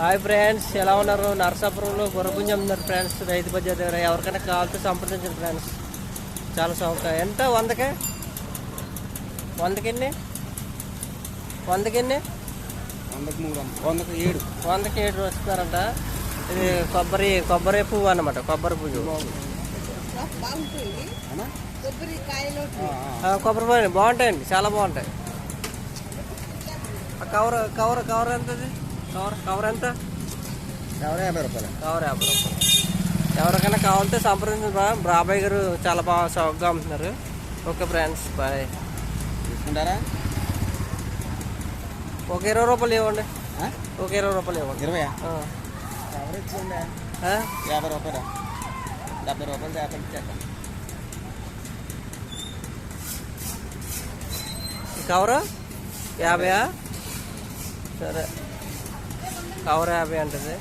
Hi friends ఎలా ఉన్నారు? నరసాపురంలో గుర్రపుంజం ఉన్నారు ఫ్రెండ్స్ రైతు బజార్ దగ్గర. ఎవరికైనా కావాలితే సంప్రదించండి ఫ్రెండ్స్ చాలా సౌక ఎంత? వందకే? వందకెన్ని? వందకెన్ని? వందకు మూడు వందకు ఏడు వందకి ఏడు వస్తున్నారంట. ఇది కొబ్బరి కొబ్బరి పువ్వు అన్నమాట కొబ్బరి పువ్వు. కొబ్బరి పువ్వు బాగుంటాయండి చాలా బాగుంటాయి. కవర్ కవర్ కవర్ ఎంత అది కవర్ కవర్ ఎంత? ఎవరు యాభై రూపాయలు. కవర్ యాభై రూపాయలు. ఎవరికైనా కావాలంటే సంప్రదించండి బా బాబాయ్ గారు చాలా బాగా సౌకగా అమ్ముతున్నారు ఓకే ఫ్రెండ్స్ బాయ్. తీసుకుంటారా? ఒక ఇరవై రూపాయలు ఇవ్వండి? ఒక ఇరవై రూపాయలు ఇవ్వండి. ఇరవై? యాభై రూపాయలు. డెబ్బై రూపాయలు చేపలు ఇచ్చేస్తాను కవరు? యాభైయా? సరే. కవర్ యాభై అంటది.